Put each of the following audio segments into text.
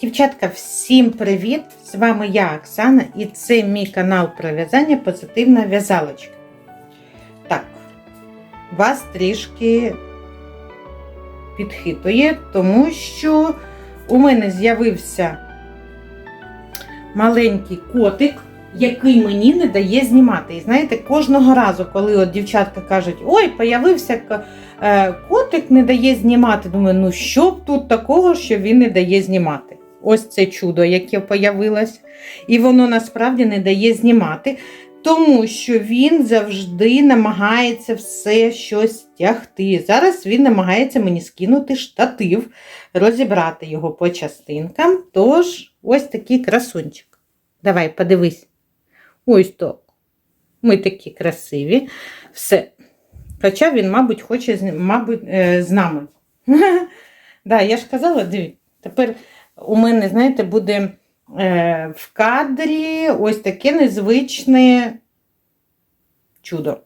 Дівчатка, всім привіт! З вами я, Оксана, і це мій канал про в'язання Позитивна в'язалочка. Так, вас трішки підхитує, тому що у мене з'явився маленький котик, який мені не дає знімати. І знаєте, кожного разу, коли от дівчатка кажуть, ой, появився е, котик, не дає знімати. Думаю, ну що б тут такого, що він не дає знімати? Ось це чудо, яке появилось. І воно насправді не дає знімати, тому що він завжди намагається все щось тягти. Зараз він намагається мені скинути штатив, розібрати його по частинкам. Тож, ось такий красунчик. Давай, подивись. Ось так. Ми такі красиві. Все. Хоча він, мабуть, хоче мабуть, е, з нами. да, я ж казала, дивіться, тепер у мене, знаєте, буде е, в кадрі ось таке незвичне чудо.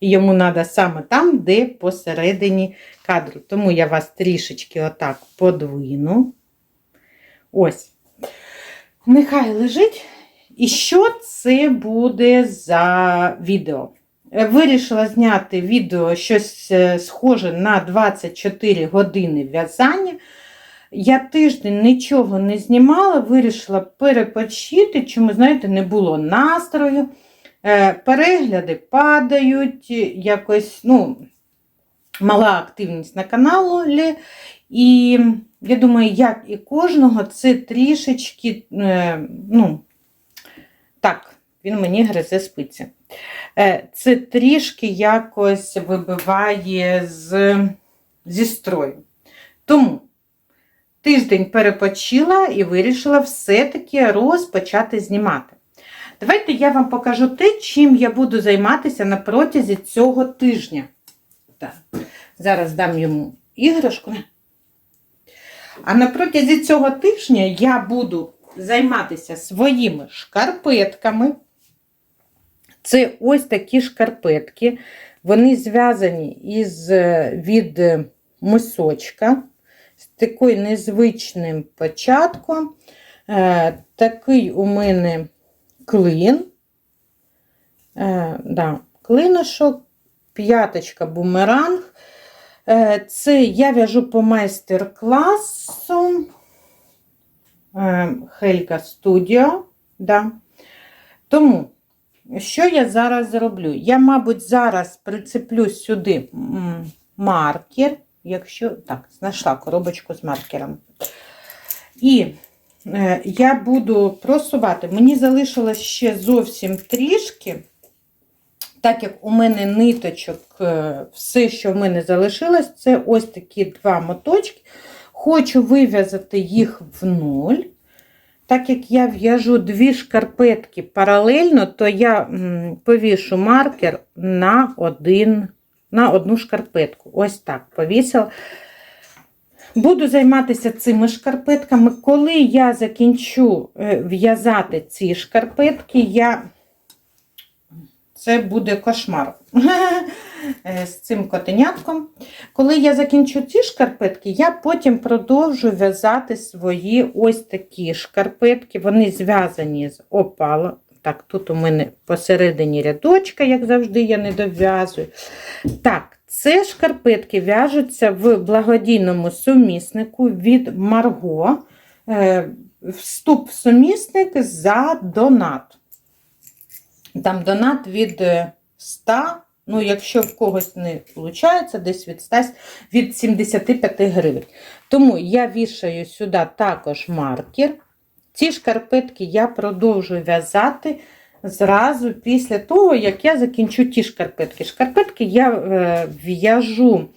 Йому треба саме там, де посередині кадру. Тому я вас трішечки отак подвину. Ось. Нехай лежить. І що це буде за відео? Е, Вирішила зняти відео щось е, схоже на 24 години в'язання. Я тиждень нічого не знімала, вирішила перепочити, чому, знаєте, не було настрою. Е, Перегляди падають, якось, ну, мала активність на каналі. І я думаю, як і кожного, це трішечки, е, ну, так, він мені гризе спиці. Е, Це трішки якось вибиває з, зі строю. Тому тиждень перепочила і вирішила все-таки розпочати знімати. Давайте я вам покажу те, чим я буду займатися на протязі цього тижня. Так. Зараз дам йому іграшку. А на протязі цього тижня я буду займатися своїми шкарпетками. Це ось такі шкарпетки. Вони зв'язані із е, від е, мисочка з таким незвичним початком. Е, такий у мене клин. Е, да, клиношок, п'яточка бумеранг. Е, це я в'яжу по майстер-класу. Хелька Студіо. Да. Тому, що я зараз зроблю? Я, мабуть, зараз прицеплю сюди маркер, якщо. Так, знайшла коробочку з маркером. І е, я буду просувати. Мені залишилось ще зовсім трішки. Так як у мене ниточок, е, все, що в мене залишилось, це ось такі два моточки. Хочу вив'язати їх в нуль. Так як я в'яжу дві шкарпетки паралельно, то я повішу маркер на, один, на одну шкарпетку. Ось так повісила. Буду займатися цими шкарпетками. Коли я закінчу е, в'язати ці шкарпетки, я. Це буде кошмар е, з цим котенятком. Коли я закінчу ці шкарпетки, я потім продовжу в'язати свої ось такі шкарпетки. Вони зв'язані з опала. Так, тут у мене посередині рядочка, як завжди, я не дов'язую. Так, це шкарпетки в'яжуться в благодійному суміснику від Марго. Е, Вступ в сумісник за донат. Там донат від е, 100, ну, якщо в когось не виходить, десь від 100, від 75 гривень. Тому я вішаю сюди також маркер. Ці шкарпетки я продовжую в'язати зразу після того, як я закінчу ті шкарпетки. Шкарпетки я е, в'яжу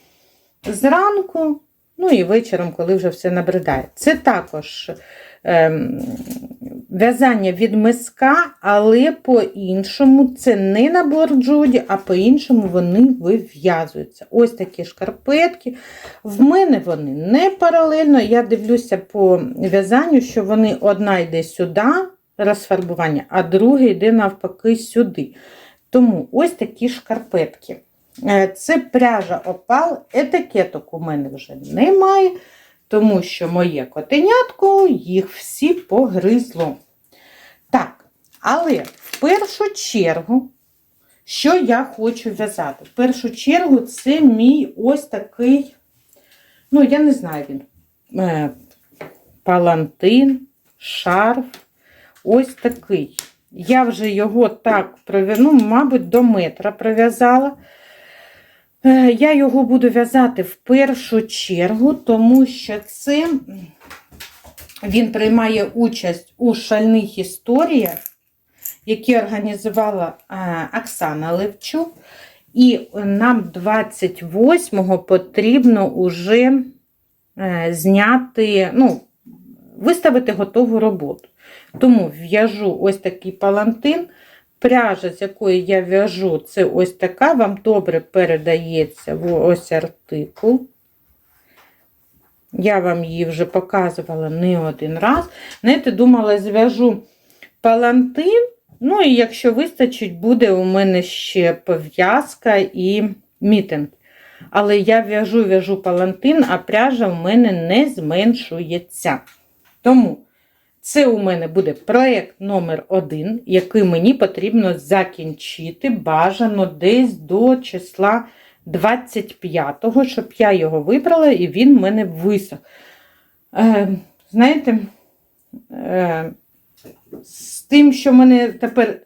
зранку, ну і вечором, коли вже все набридає. Це також ем, в'язання від миска, але по-іншому це не набор джуді, а по-іншому вони вив'язуються. Ось такі шкарпетки. В мене вони не паралельно. Я дивлюся по в'язанню, що вони одна йде сюди, розфарбування, а друга йде навпаки сюди. Тому ось такі шкарпетки. Е, Це пряжа опал, етикеток у мене вже немає. тому що моє котенятко їх всі погризло. Але в першу чергу, що я хочу в'язати? В першу чергу, це мій ось такий, ну, я не знаю він, е, палантин, шарф, ось такий. Я вже його так пров'язала, ну, мабуть, до метра пров'язала. Е, Я його буду в'язати в першу чергу, тому що це він приймає участь у шальних історіях, які організувала е, Оксана Левчук. І нам 28-го потрібно уже е, зняти, ну, виставити готову роботу. Тому в'яжу ось такий палантин. Пряжа, з якої я в'яжу, це ось така, вам добре передається ось артикул. Я вам її вже показувала не один раз. Знаєте, думала, зв'яжу палантин. Ну, і якщо вистачить, буде у мене ще пов'язка і мітинг. Але я в'яжу в'яжу палантин, а пряжа в мене не зменшується. Тому це у мене буде проєкт номер один, який мені потрібно закінчити бажано десь до числа 25-го, щоб я його вибрала і він в мене висох. Е, Знаєте, е, з тим, що в мене тепер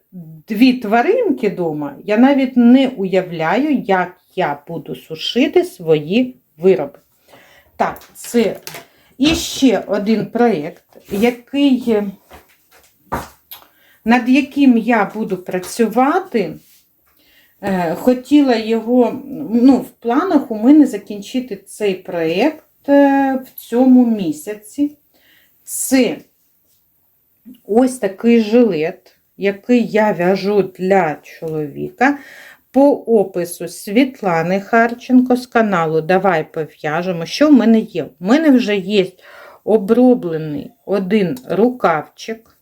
дві тваринки вдома, я навіть не уявляю, як я буду сушити свої вироби. Так, це і ще один проєкт, який, над яким я буду працювати. Е, Хотіла його, ну, в планах у мене закінчити цей проєкт е, в цьому місяці. Це ось такий жилет, який я в'яжу для чоловіка. По опису Світлани Харченко з каналу Давай пов'яжемо. Що в мене є? У мене вже є оброблений один рукавчик.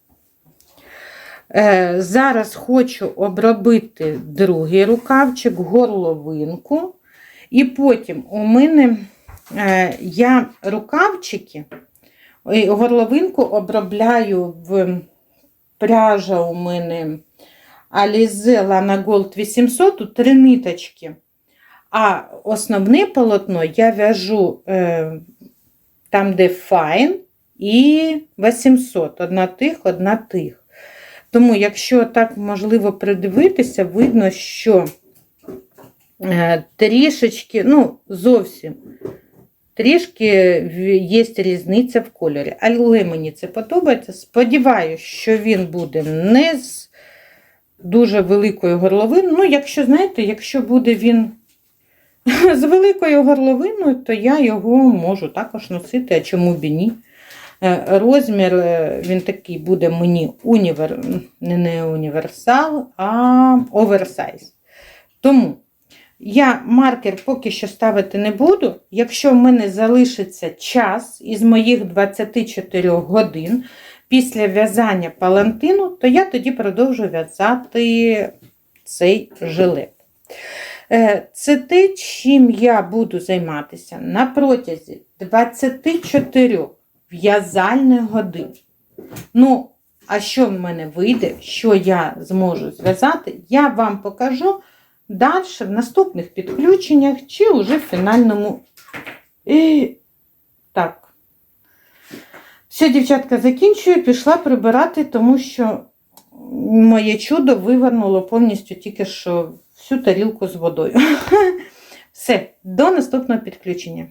Е, Зараз хочу обробити другий рукавчик, горловинку. І потім у мене е, я рукавчики, горловинку обробляю в пряжа у мене Alize Lana Gold 800, тут три ниточки. А основне полотно я в'яжу е, там, де Fine і 800. Одна тих, одна тих. Тому, якщо так можливо придивитися, видно, що е, трішечки, ну, зовсім трішки є різниця в кольорі. Але мені це подобається. Сподіваюся, що він буде не з дуже великою горловиною. Ну, якщо, знаєте, якщо буде він з великою горловиною, то я його можу також носити, а чому б і ні. Е, розмір е, він такий буде мені універ... не універсал, а оверсайз. Тому я маркер поки що ставити не буду. Якщо в мене залишиться час із моїх 24 годин після в'язання палантину, то я тоді продовжу в'язати цей жилет. Е, це те, чим я буду займатися на протязі 24 в'язальних годин. Ну, а що в мене вийде, що я зможу зв'язати, я вам покажу далі в наступних підключеннях чи вже в фінальному. І... Так. Все, дівчатка, закінчую, пішла прибирати, тому що моє чудо вивернуло повністю тільки що всю тарілку з водою. Все, до наступного підключення.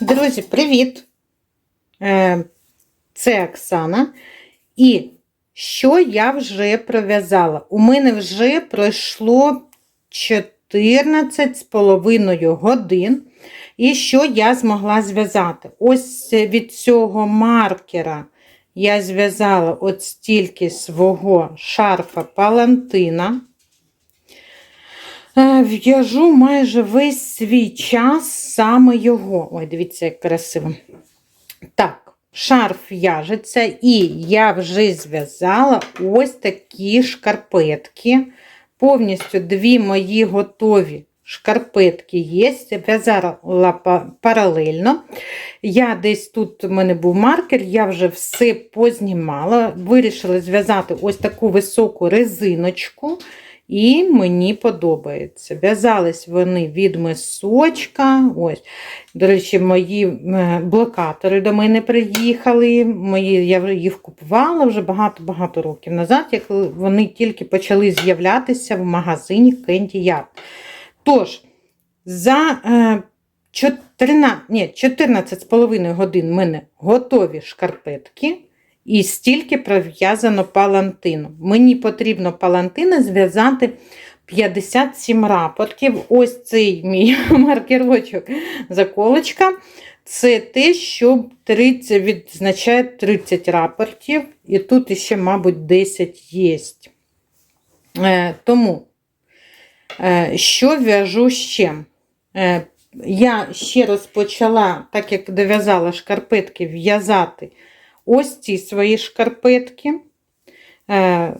Друзі, привіт! Е, Це Оксана. І що я вже пров'язала? У мене вже пройшло 14 з половиною годин. І що я змогла зв'язати? Ось від цього маркера я зв'язала от стільки свого шарфа палантина. Е, В'яжу майже весь свій час саме його. Ой, дивіться, як красиво. Так, шарф в'яжеться, і я вже зв'язала ось такі шкарпетки. Повністю дві мої готові шкарпетки є. В'язала паралельно. Я десь тут у мене був маркер, я вже все познімала. Вирішила зв'язати ось таку високу резиночку. І мені подобається. В'язались вони від мисочка. Ось. До речі, мої е, блокатори до мене приїхали. Мої, я їх купувала вже багато-багато років назад, як вони тільки почали з'являтися в магазині Candy Yard. Тож, за е, 14, 14,5 годин в мене готові шкарпетки. І стільки пров'язано палантину. Мені потрібно палантина зв'язати 57 рапортів. Ось цей мій маркерочок заколочка. Це те, що 30, відзначає 30 рапортів. І тут ще, мабуть, 10 є. Е, тому, е, що в'яжу ще? Е, я ще розпочала, так як дов'язала шкарпетки, в'язати ось ці свої шкарпетки. Е,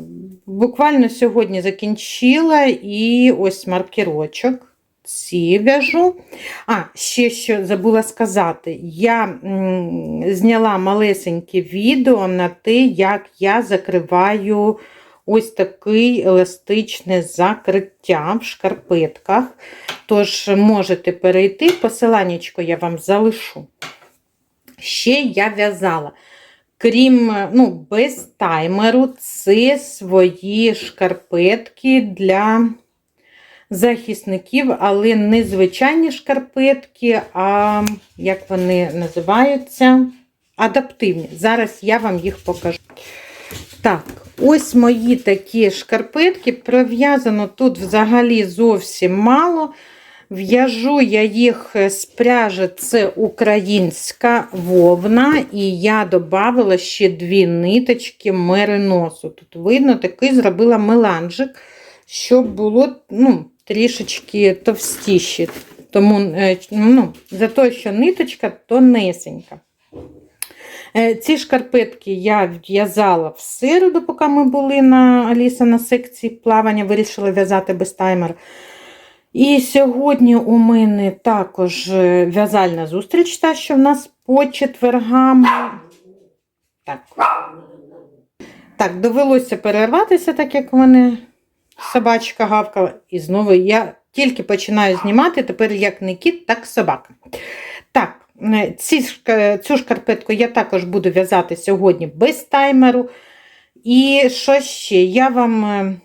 Буквально сьогодні закінчила і ось маркерочок. Ці в'яжу. А, ще що забула сказати, я зняла малесеньке відео на те, як я закриваю ось такий еластичне закриття в шкарпетках. Тож можете перейти, посиланнячко я вам залишу. Ще я в'язала. Крім, ну, без таймеру, це свої шкарпетки для захисників, але не звичайні шкарпетки, а як вони називаються? Адаптивні. Зараз я вам їх покажу. Так, ось мої такі шкарпетки. Пров'язано тут взагалі зовсім мало. В'яжу я їх з пряжі, це українська вовна, і я додала ще дві ниточки мериносу. Тут видно, такий зробила меланжик, щоб було ну, трішечки товстіші. Тому, е, ну, за те, що ниточка тонесенька. Е, Ці шкарпетки я в'язала в середу, поки ми були на Аліса на секції плавання, вирішила в'язати без таймера. І сьогодні у мене також е, в'язальна зустріч, та що в нас по четвергам. Так, так довелося перерватися, так як мене собачка гавкала. І знову я тільки починаю знімати, тепер як не кіт, так собака. Так, е, ці, шка- цю шкарпетку я також буду в'язати сьогодні без таймеру. І що ще? Я вам.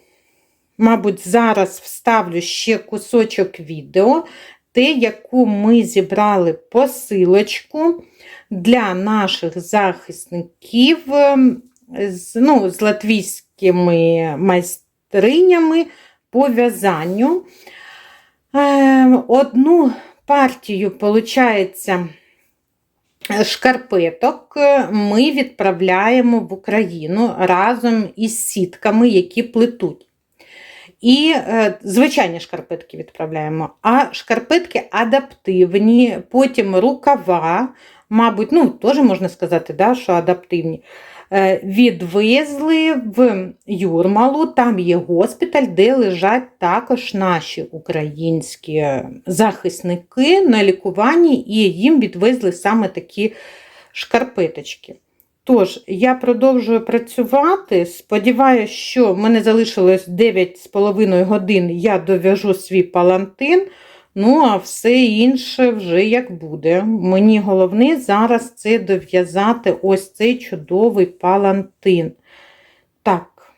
Мабуть, зараз вставлю ще кусочок відео, те, яку ми зібрали посилочку для наших захисників ем, з, ну, з латвійськими майстринями по в'язанню. Ем, Одну партію, виходить, шкарпеток ми відправляємо в Україну разом із сітками, які плетуть. І е, звичайні шкарпетки відправляємо, а шкарпетки адаптивні, потім рукава, мабуть, ну, теж можна сказати, да, що адаптивні. Е, відвезли в Юрмалу, там є госпіталь, де лежать також наші українські захисники на лікуванні, і їм відвезли саме такі шкарпеточки. Тож, я продовжую працювати. Сподіваюся, що в мене залишилось 9,5 годин, я дов'яжу свій палантин. Ну, а все інше вже як буде. Мені головне зараз це дов'язати ось цей чудовий палантин. Так,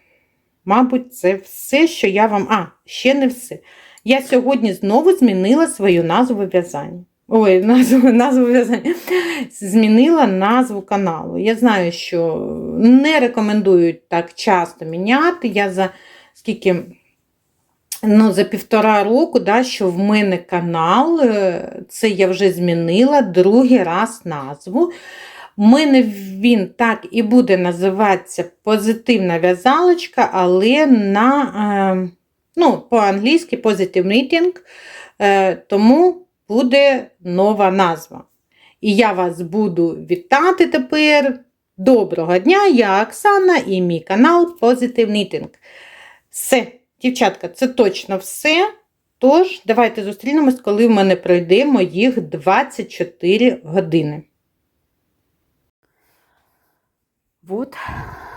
мабуть, це все, що я вам. А, ще не все. Я сьогодні знову змінила свою назву в'язання. Ой, назву, назву. Змінила назву каналу. Я знаю, що не рекомендують так часто міняти. Я за скільки. Ну, за півтора року, да, що в мене канал, е, це я вже змінила другий раз назву. У мене він так і буде називатися позитивна в'язалочка, але на, е, ну, по-англійськи Positive Knitting, е, тому буде нова назва. І я вас буду вітати тепер. Доброго дня! Я Оксана і мій канал Positive Knitting. Все, дівчатка, це точно все. Тож, давайте зустрінемось, коли в мене пройде моїх 24 години. Вот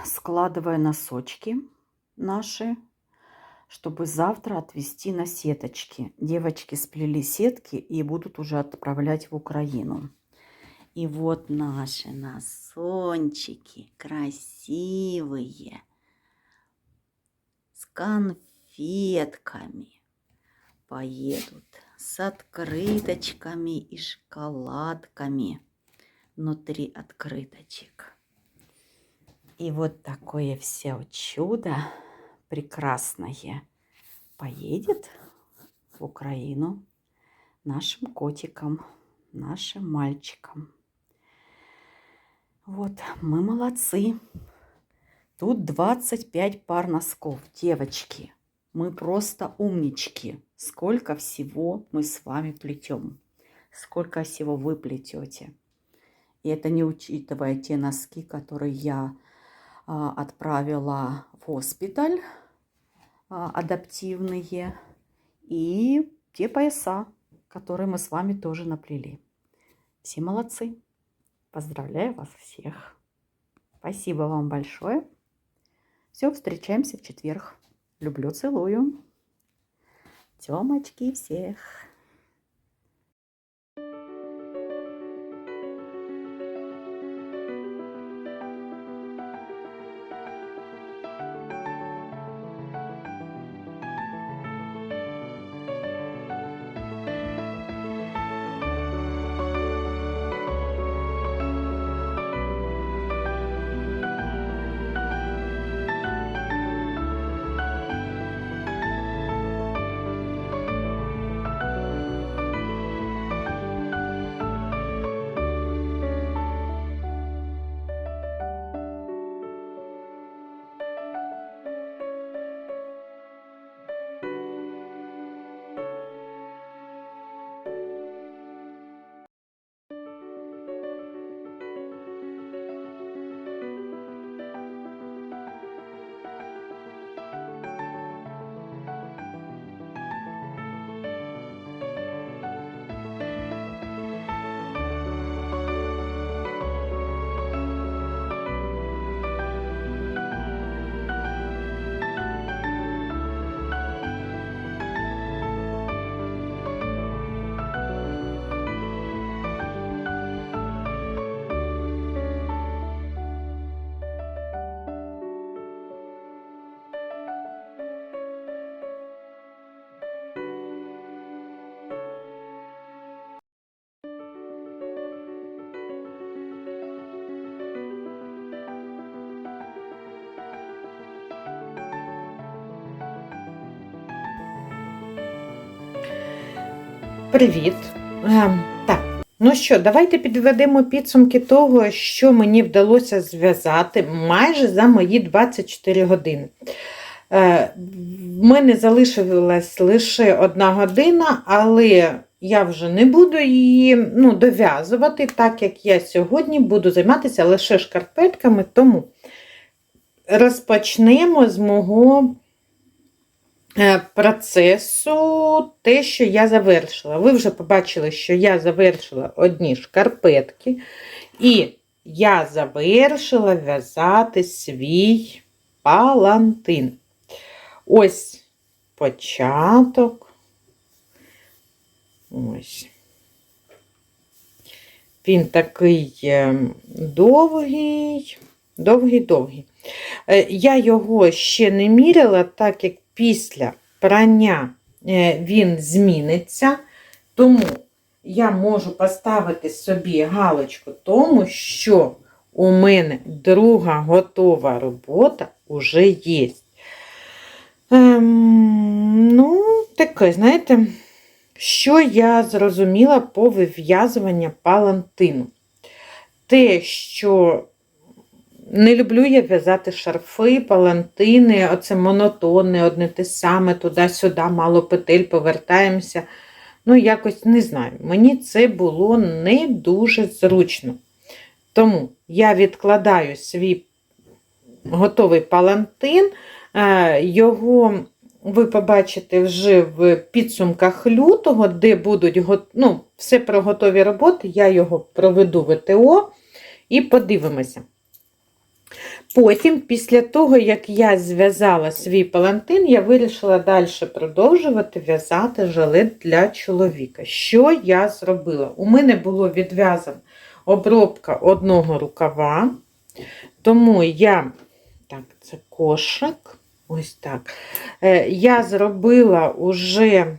складывая носочки наши, чтобы завтра отвезти на сеточки. Девочки сплели сетки и будут уже отправлять в Украину. И вот наши носончики красивые, с конфетками. Поедут с открыточками и шоколадками внутри открыточек. И вот такое все чудо прекрасное поедет в Украину нашим котикам, нашим мальчикам. Вот, мы молодцы. Тут 25 пар носков, девочки. Мы просто умнички. Сколько всего мы с вами плетем. Сколько всего вы плетете. И это не учитывая те носки, которые я а, отправила в госпиталь адаптивные и те пояса, которые мы с вами тоже наплели. Все молодцы. Поздравляю вас всех. Спасибо вам большое. Все, встречаемся в четверг. Люблю, целую. Темочки всех. Привіт. Ем, так, ну що, давайте підведемо підсумки того, що мені вдалося зв'язати майже за мої 24 години. Е, в мене залишилась лише одна година, але я вже не буду її ну, дов'язувати, так як я сьогодні буду займатися лише шкарпетками, тому розпочнемо з мого процесу те, що я завершила. Ви вже побачили, що я завершила одні шкарпетки, і я завершила в'язати свій палантин. Ось початок. Ось. Він такий е, довгий, довгий-довгий. Е, Я його ще не міряла, так як після прання е, він зміниться. Тому я можу поставити собі галочку тому, що у мене друга готова робота вже є. Ем, ну, таке, знаєте, що я зрозуміла по вив'язуванню палантину? Те, що не люблю я в'язати шарфи, палантини, оце монотонне, одне те саме, туди-сюди, мало петель, повертаємося. Ну, якось не знаю. Мені це було не дуже зручно. Тому я відкладаю свій готовий палантин. Е, Його ви побачите вже в підсумках лютого, де будуть ну, все про готові роботи. Я його проведу в ТО і подивимося. Потім, після того, як я зв'язала свій палантин, я вирішила далі продовжувати в'язати жилет для чоловіка. Що я зробила? У мене було відв'язана обробка одного рукава, тому я, так, це кошик, ось так. Е, Я зробила уже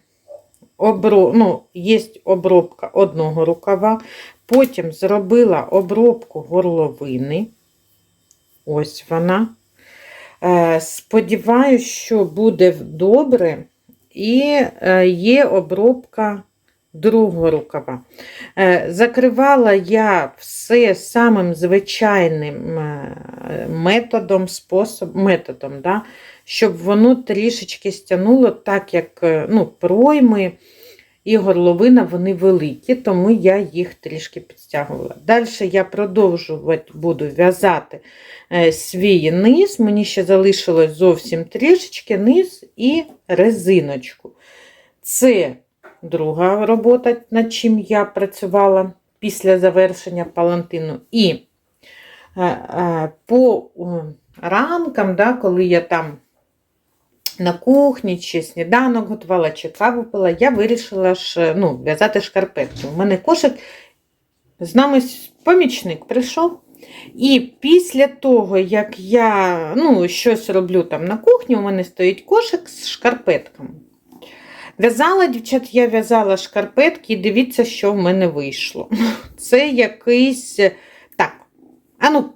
обро... ну, є обробка одного рукава, потім зробила обробку горловини. Ось вона. Е, Сподіваюсь, що буде добре. І е, є обробка другого рукава. Е, Закривала я все самим звичайним методом, способ, методом да, щоб воно трішечки стягнуло, так як ну, пройми і горловина вони великі, тому я їх трішки підстягувала. Далі я продовжувати буду в'язати е, свій низ. Мені ще залишилось зовсім трішечки низ і резиночку. Це друга робота, над чим я працювала після завершення палантину. І е, е, по ранкам, да, коли я там на кухні, чи сніданок готувала, чи каву пила, я вирішила ж, ну, в'язати шкарпетки. У мене кошик з нами помічник прийшов. І після того, як я ну, щось роблю там на кухні, у мене стоїть кошик з шкарпетками. В'язала, дівчат, я в'язала шкарпетки, і дивіться, що в мене вийшло. Це якийсь. Так, а ну.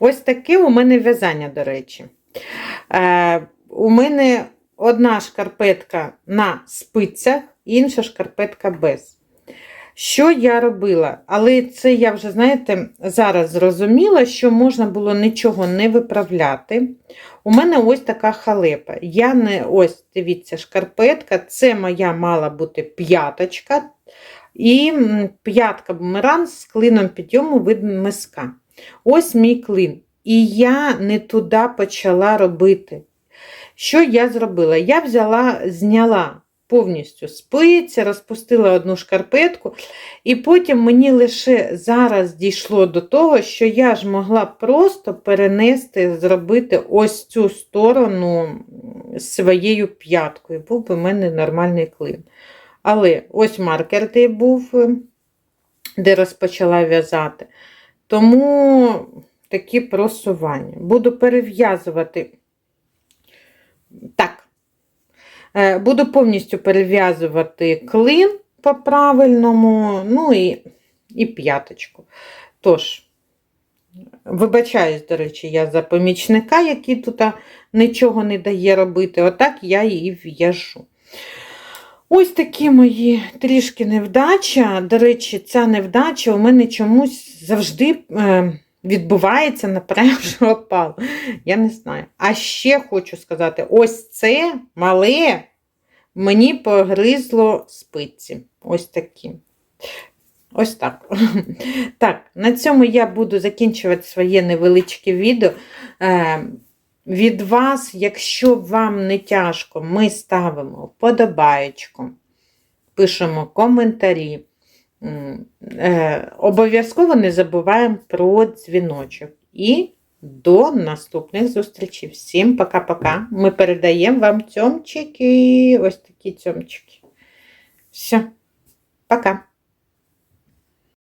Ось таке у мене в'язання, до речі. Е, у мене одна шкарпетка на спицях, інша шкарпетка без. Що я робила? Але це я вже, знаєте, зараз зрозуміла, що можна було нічого не виправляти. У мене ось така халепа. Я не ось, дивіться, шкарпетка, це моя мала бути п'яточка. І п'ятка бумеран з клином підйому від миска. Ось мій клин. І я не туди почала робити. Що я зробила? Я взяла, зняла повністю спиці, розпустила одну шкарпетку, і потім мені лише зараз дійшло до того, що я ж могла просто перенести, зробити ось цю сторону своєю п'яткою. Був би в мене нормальний клин. Але ось маркер де був, де розпочала в'язати. Тому такі просування. Буду перев'язувати. Так. Е, Буду повністю перев'язувати клин по правильному, ну і, і п'яточку. Тож, вибачаюсь, до речі, я за помічника, який тут нічого не дає робити. Отак я її в'яжу. Ось такі мої трішки невдача. До речі, ця невдача у мене чомусь завжди е, відбувається на першого опалу. Я не знаю. А ще хочу сказати: ось це мале мені погризло спиці. Ось такі. Ось так. Так, на цьому я буду закінчувати своє невеличке відео. Від вас, якщо вам не тяжко, ми ставимо вподобаєчку, пишемо коментарі. Е, обов'язково не забуваємо про дзвіночок. І до наступних зустрічей. Всім пока-пока. Ми передаємо вам цьомчики. Ось такі цьомчики. Все.